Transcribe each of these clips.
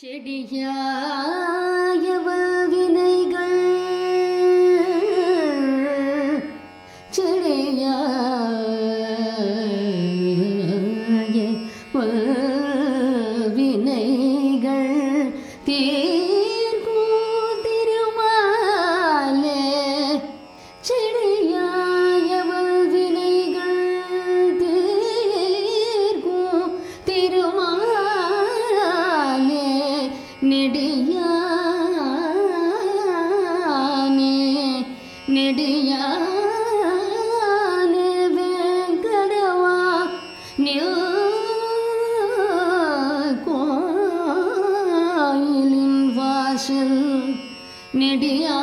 செடியாயவினைகள் செடியாய வினைகள் தீ നെടിയാനേ നെടിയാനേ കോയിലിൻ നെടിയാ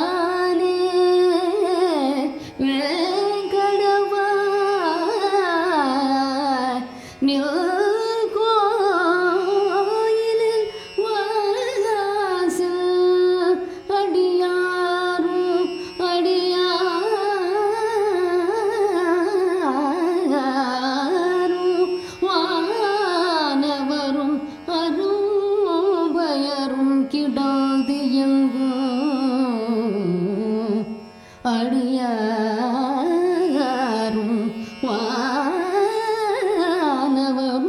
വാടിയാരും വാനവരും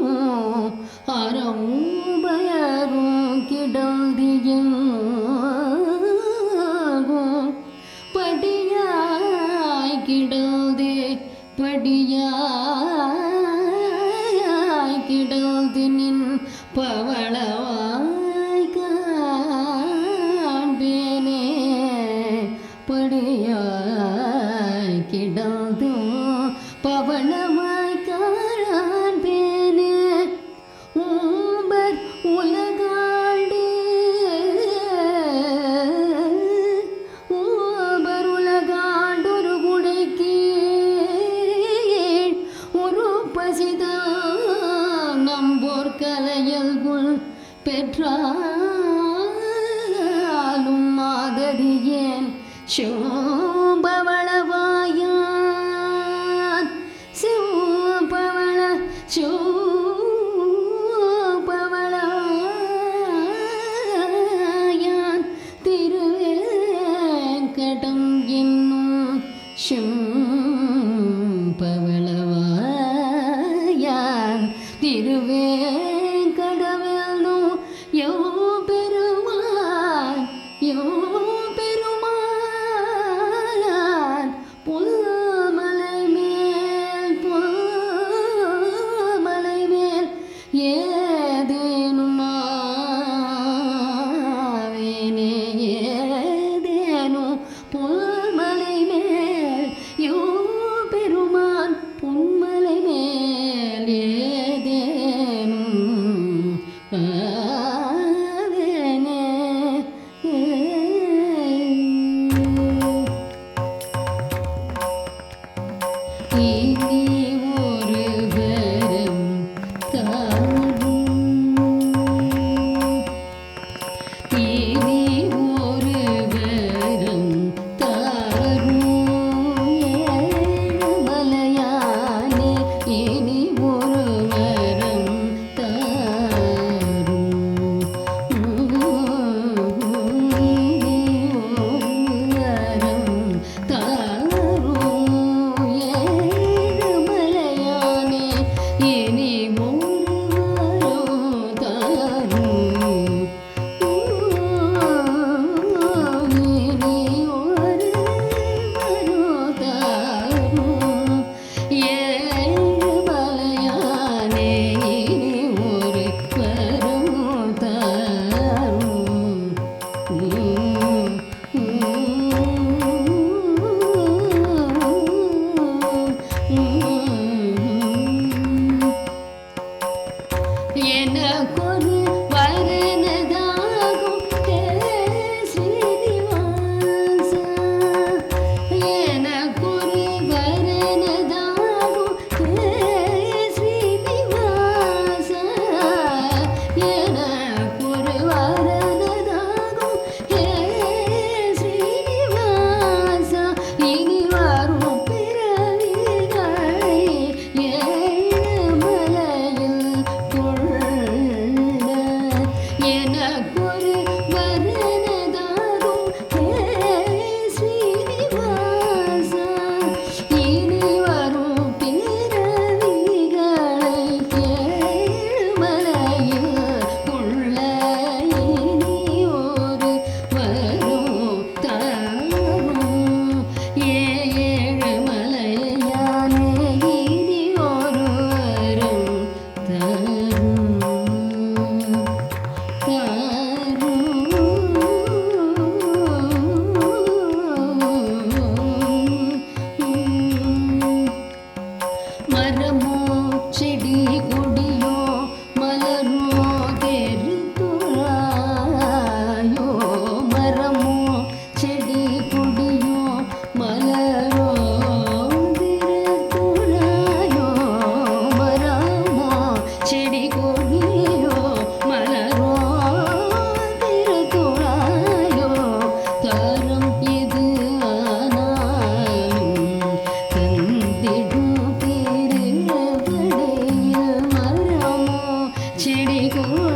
അരൂപയരും കിടതിയും പടിയായി കിടതെ പടിയായി കിടതെ നിൻ പവളവായി കാൺപേനെ പടിയാ കിടാ शिम् 你。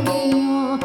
முடியும்